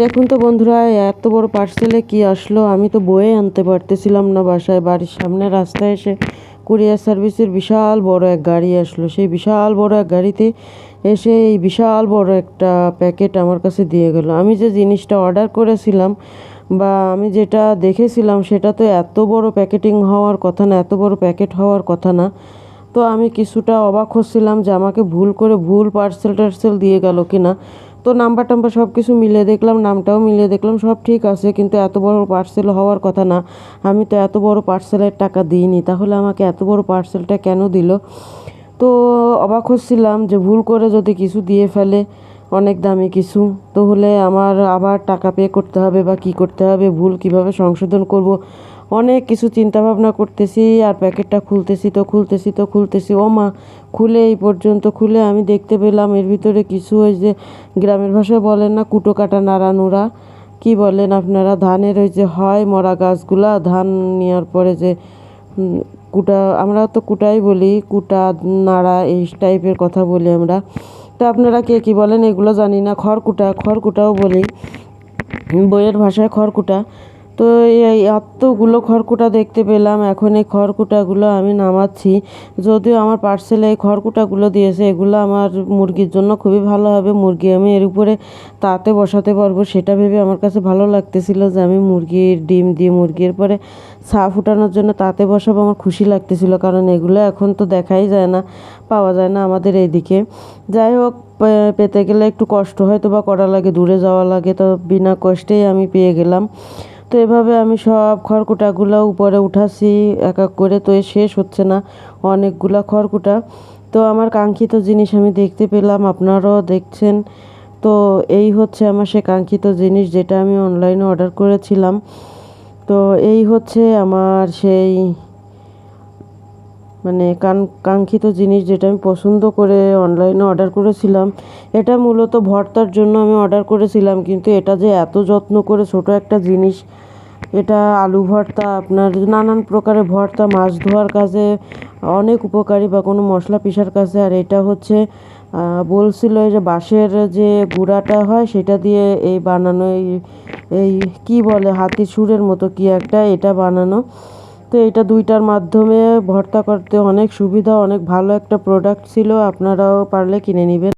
দেখুন তো বন্ধুরা, এত বড় পার্সেলে কি আসলো? আমি তো বয়ে আনতে পারতেছিলাম না বাসায়। বাড়ির সামনে রাস্তায় এসে কুরিয়ার সার্ভিসের বিশাল বড় এক গাড়ি আসলো। সেই বিশাল বড় এক গাড়িতে এসে এই বিশাল বড় একটা প্যাকেট আমার কাছে দিয়ে গেল। আমি যে জিনিসটা অর্ডার করেছিলাম বা আমি যেটা দেখেছিলাম, সেটা তো এত বড় প্যাকেটিং হওয়ার কথা না, এত বড় প্যাকেট হওয়ার কথা না। তো আমি কিছুটা অবাক হচ্ছিলাম যে আমাকে ভুল করে ভুল পার্সেল টার্সেল দিয়ে গেল কিনা। তো নাম্বার টাম্বার সব কিছু মিলিয়ে দেখলাম, নামটাও মিলিয়ে দেখলাম, সব ঠিক আছে, কিন্তু এত বড় পার্সেল হওয়ার কথা না। আমি তো এত বড় পার্সেলের টাকা দিইনি, তাহলে আমাকে এত বড় পার্সেলটা কেন দিল? তো অবাক হচ্ছিলাম যে ভুল করে যদি কিছু দিয়ে ফেলে, অনেক দামি কিছু তো হলে আমার আবার টাকা পে করতে হবে বা কি করতে হবে, ভুল কীভাবে সংশোধন করব? অনেক কিছু চিন্তা ভাবনা করতেছি আর প্যাকেটটা খুলতেছি তো খুলতেছি তো খুলতেছি। ও মা, খুলে এই পর্যন্ত খুলে আমি দেখতে পেলাম এর ভিতরে কিছু ওই যে গ্রামের ভাষায় বলেন না, কুটো কাটা নাড়ানুরা কি বলেন আপনারা? ধানের ওই যে হয় মরা গাছগুলা, ধান নেওয়ার পরে যে কুটা, আমরা তো কুটাই বলি, কুটা, নাড়া, এই টাইপের কথা বলি আমরা। তো আপনারা কে কী বলেন? এগুলো জানি না। খড়কুটা, খড়কুটাও বলি। বইয়ের ভাষায় খড়কুটা। তো এই এতগুলো খড়কুটা দেখতে পেলাম, এখন এই খড়কুটাগুলো আমি নামাচ্ছি। যদিও আমার পার্সেলে এই খড়কুটাগুলো দিয়েছে, এগুলো আমার মুরগির জন্য খুবই ভালো হবে। মুরগি আমি এর উপরে তাতে বসাতে পারব, সেটা ভেবে আমার কাছে ভালো লাগতেছিল যে আমি মুরগির ডিম দিয়ে মুরগির পরে ছা ফুটানোর জন্য তাতে বসাবো, আমার খুশি লাগতেছিল। কারণ এগুলো এখন তো দেখাই যায় না, পাওয়া যায় না আমাদের এইদিকে। যাই হোক পেতে গেলে একটু কষ্ট হয়তো বা করা লাগে, দূরে যাওয়া লাগে, তো বিনা কষ্টেই আমি পেয়ে গেলাম। তো এভাবে আমি সব খড়কুটাগুলো উপরে উঠাছি, এক এক করে তো এ শেষ হচ্ছে না অনেকগুলা খড়কুটা। তো আমার কাঙ্ক্ষিত জিনিস আমি দেখতে পেলাম, আপনারাও দেখছেন। তো এই হচ্ছে আমার সে কাঙ্ক্ষিত জিনিস যেটা আমি অনলাইনে অর্ডার করেছিলাম। তো এই হচ্ছে আমার সেই মানে কাঙ্ক্ষিত জিনিস যেটা আমি পছন্দ করে অনলাইনে অর্ডার করেছিলাম, এটা মূলত ভর্তার জন্য আমি অর্ডার করেছিলাম। কিন্তু এটা যে এত যত্ন করে ছোট একটা জিনিস, এটা আলু ভর্তা, আপনার নানান প্রকারের ভর্তা, মাছ ধোয়ার কাজে অনেক উপকারী বা কোনো মশলা পিসার কাজে। আর এটা হচ্ছে বলছিল যে বাঁশের যে গুঁড়াটা হয়, সেটা দিয়ে এই বানানো, এই এই কী বলে হাতি সুরের মতো কি একটা এটা বানানো। তো এটা দুইটার মাধ্যমে ভর্তা করতে অনেক সুবিধা, অনেক ভালো একটা প্রোডাক্ট ছিল। আপনারাও পারলে কিনে নেবেন।